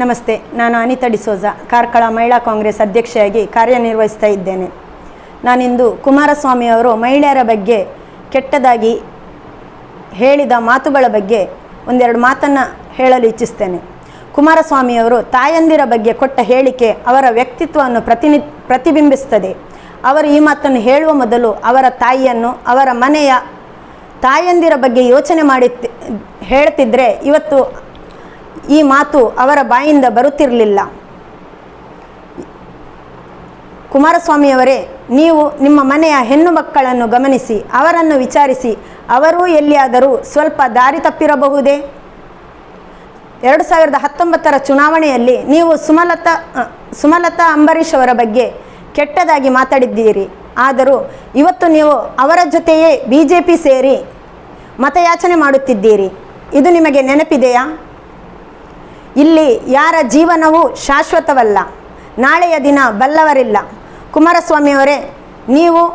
ನಮಸ್ತೆ, ನಾನು ಅನಿತಾ ಡಿಸೋಜ, ಕಾರ್ಕಳ ಮಹಿಳಾ ಕಾಂಗ್ರೆಸ್ ಅಧ್ಯಕ್ಷೆಯಾಗಿ ಕಾರ್ಯನಿರ್ವಹಿಸ್ತಾ ಇದ್ದೇನೆ. ನಾನಿಂದು ಕುಮಾರಸ್ವಾಮಿ ಅವರು ಮಹಿಳೆಯರ ಬಗ್ಗೆ ಕೆಟ್ಟದಾಗಿ ಹೇಳಿದ ಮಾತುಗಳ ಬಗ್ಗೆ ಒಂದೆರಡು ಮಾತನ್ನು ಹೇಳಲು ಇಚ್ಛಿಸ್ತೇನೆ. ಕುಮಾರಸ್ವಾಮಿಯವರು ತಾಯಂದಿರ ಬಗ್ಗೆ ಕೊಟ್ಟ ಹೇಳಿಕೆ ಅವರ ವ್ಯಕ್ತಿತ್ವವನ್ನು ಪ್ರತಿನಿ ಪ್ರತಿಬಿಂಬಿಸ್ತದೆ ಅವರು ಈ ಮಾತನ್ನು ಹೇಳುವ ಮೊದಲು ಅವರ ತಾಯಿಯನ್ನು ಅವರ ಮನೆಯ ತಾಯಂದಿರ ಬಗ್ಗೆ ಯೋಚನೆ ಮಾಡಿ ಹೇಳ್ತಿದ್ರೆ ಇವತ್ತು ಈ ಮಾತು ಅವರ ಬಾಯಿಂದ ಬರುತ್ತಿರಲಿಲ್ಲ. ಕುಮಾರಸ್ವಾಮಿಯವರೇ, ನೀವು ನಿಮ್ಮ ಮನೆಯ ಹೆಣ್ಣು ಮಕ್ಕಳನ್ನು ಗಮನಿಸಿ, ಅವರನ್ನು ವಿಚಾರಿಸಿ, ಅವರೂ ಎಲ್ಲಿಯಾದರೂ ಸ್ವಲ್ಪ ದಾರಿ ತಪ್ಪಿರಬಹುದೇ? ಎರಡು ಸಾವಿರದ ಹತ್ತೊಂಬತ್ತರ ಚುನಾವಣೆಯಲ್ಲಿ ನೀವು ಸುಮಲತಾ ಸುಮಲತಾ ಅಂಬರೀಷ್ ಅವರ ಬಗ್ಗೆ ಕೆಟ್ಟದಾಗಿ ಮಾತಾಡಿದ್ದೀರಿ. ಆದರೂ ಇವತ್ತು ನೀವು ಅವರ ಜೊತೆಯೇ ಬಿ ಜೆ ಪಿ ಸೇರಿ ಮತಯಾಚನೆ ಮಾಡುತ್ತಿದ್ದೀರಿ. ಇದು ನಿಮಗೆ ನೆನಪಿದೆಯಾ? ಇಲ್ಲಿ ಯಾರ ಜೀವನವೂ ಶಾಶ್ವತವಲ್ಲ. ನಾಳೆಯ ದಿನ ಬಲ್ಲವರಿಲ್ಲ. ಕುಮಾರಸ್ವಾಮಿಯವರೇ, ನೀವು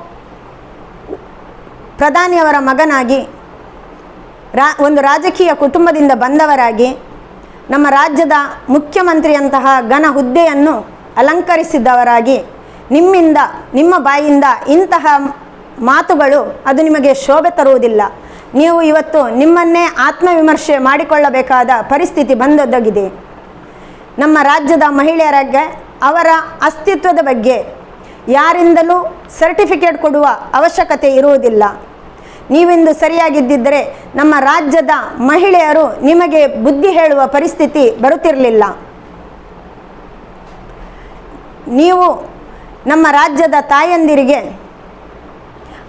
ಪ್ರಧಾನಿಯವರ ಮಗನಾಗಿ, ರಾ, ಒಂದು ರಾಜಕೀಯ ಕುಟುಂಬದಿಂದ ಬಂದವರಾಗಿ, ನಮ್ಮ ರಾಜ್ಯದ ಮುಖ್ಯಮಂತ್ರಿಯಂತಹ ಘನ ಹುದ್ದೆಯನ್ನು ಅಲಂಕರಿಸಿದವರಾಗಿ, ನಿಮ್ಮಿಂದ, ನಿಮ್ಮ ಬಾಯಿಂದ ಇಂತಹ ಮಾತುಗಳು ಅದು ನಿಮಗೆ ಶೋಭೆ ತರುವುದಿಲ್ಲ. ನೀವು ಇವತ್ತು ನಿಮ್ಮನ್ನೇ ಆತ್ಮವಿಮರ್ಶೆ ಮಾಡಿಕೊಳ್ಳಬೇಕಾದ ಪರಿಸ್ಥಿತಿ ಬಂದೊದಗಿದೆ. ನಮ್ಮ ರಾಜ್ಯದ ಮಹಿಳೆಯರಿಗೆ ಅವರ ಅಸ್ತಿತ್ವದ ಬಗ್ಗೆ ಯಾರಿಂದಲೂ ಸರ್ಟಿಫಿಕೇಟ್ ಕೊಡುವ ಅವಶ್ಯಕತೆ ಇರುವುದಿಲ್ಲ. ನೀವಿಂದು ಸರಿಯಾಗಿದ್ದಿದ್ದರೆ ನಮ್ಮ ರಾಜ್ಯದ ಮಹಿಳೆಯರು ನಿಮಗೆ ಬುದ್ಧಿ ಹೇಳುವ ಪರಿಸ್ಥಿತಿ ಬರುತ್ತಿರಲಿಲ್ಲ. ನೀವು ನಮ್ಮ ರಾಜ್ಯದ ತಾಯಂದಿರಿಗೆ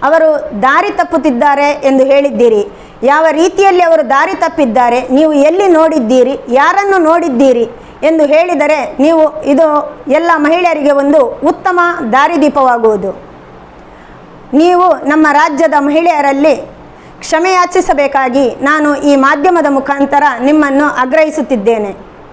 ಅವರು ದಾರಿ ತಪ್ಪುತ್ತಿದ್ದಾರೆ ಎಂದು ಹೇಳಿದ್ದೀರಿ. ಯಾವ ರೀತಿಯಲ್ಲಿ ಅವರು ದಾರಿ ತಪ್ಪಿದ್ದಾರೆ, ನೀವು ಎಲ್ಲಿ ನೋಡಿದ್ದೀರಿ, ಯಾರನ್ನು ನೋಡಿದ್ದೀರಿ ಎಂದು ಹೇಳಿದರೆ ನೀವು ಇದು ಎಲ್ಲ ಮಹಿಳೆಯರಿಗೆ ಒಂದು ಉತ್ತಮ ದಾರಿದೀಪವಾಗುವುದು. ನೀವು ನಮ್ಮ ರಾಜ್ಯದ ಮಹಿಳೆಯರಲ್ಲಿ ಕ್ಷಮೆಯಾಚಿಸಬೇಕಾಗಿ ನಾನು ಈ ಮಾಧ್ಯಮದ ಮುಖಾಂತರ ನಿಮ್ಮನ್ನು ಆಗ್ರಹಿಸುತ್ತಿದ್ದೇನೆ.